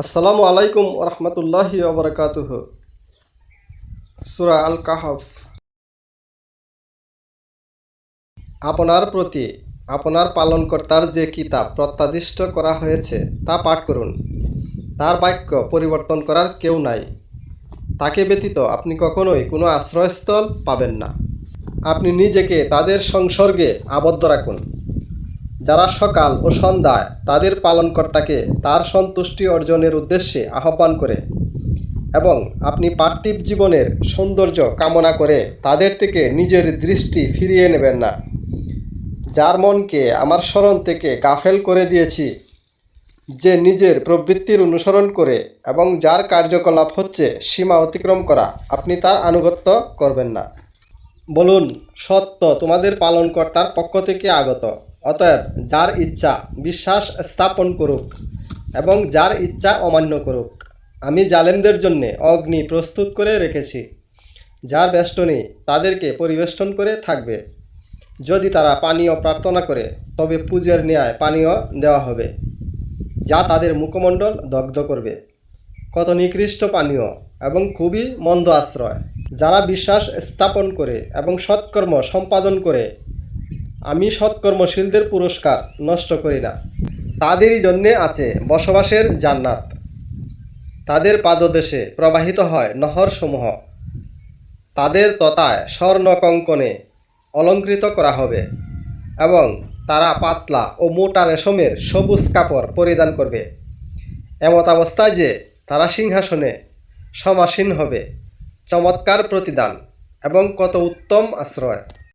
আসসালামু আলাইকুম রহমতুল্লাহি ওবরাকাতুহ সুরা আল কাহফ আপনার প্রতি আপনার পালনকর্তার যে কিতাব প্রত্যাদিষ্ট করা হয়েছে, তা পাঠ করুন। তার বাক্য পরিবর্তন করার কেউ নাই। তাকে ব্যতীত আপনি কখনোই কোনো আশ্রয়স্থল পাবেন না। আপনি নিজেকে তাদের সংসর্গে আবদ্ধ রাখুন। যারা সকাল ও সন্ধ্যায় তাদের পালনকর্তাকে তার সন্তুষ্টি অর্জনের উদ্দেশ্যে আহ্বান করে এবং আপনি পার্থিব জীবনের সৌন্দর্য কামনা করে তাদের থেকে নিজের দৃষ্টি ফিরিয়ে নেবেন না। যার মনকে আমার স্মরণ থেকে গাফেল করে দিয়েছি, যে নিজের প্রবৃত্তির অনুসরণ করে এবং যার কার্যকলাপ হচ্ছে সীমা অতিক্রম করা, আপনি তার আনুগত্য করবেন না। বলুন, সত্য তোমাদের পালনকর্তার পক্ষ থেকে আগত। অতএব যার ইচ্ছা বিশ্বাস স্থাপন করুক এবং যার ইচ্ছা অমান্য করুক, আমি জালেমদের জন্যে অগ্নি প্রস্তুত করে রেখেছি। যার বেষ্টনী তাদেরকে পরিবেষ্টন করে থাকবে। যদি তারা পানীয় প্রার্থনা করে, তবে পূজের ন্যায় পানীয় দেওয়া হবে, যা তাদের মুখমণ্ডল দগ্ধ করবে। কত নিকৃষ্ট পানীয় এবং খুবই মন্দ আশ্রয়। যারা বিশ্বাস স্থাপন করে এবং সৎকর্ম সম্পাদন করে আমি সৎকর্মশীলদের পুরস্কার নষ্ট করি না। তাদেরই জন্যে আছে বসবাসের জান্নাত। তাদের পাদদেশে প্রবাহিত হয় নহরসমূহ। তাদের ততায় স্বর্ণকঙ্কনে অলঙ্কৃত করা হবে এবং তারা পাতলা ও মোটা রেশমের সবুজ কাপড় পরিধান করবে। এমত অবস্থায় যে তারা সিংহাসনে সমাসীন হবে। চমৎকার প্রতিদান এবং কত উত্তম আশ্রয়।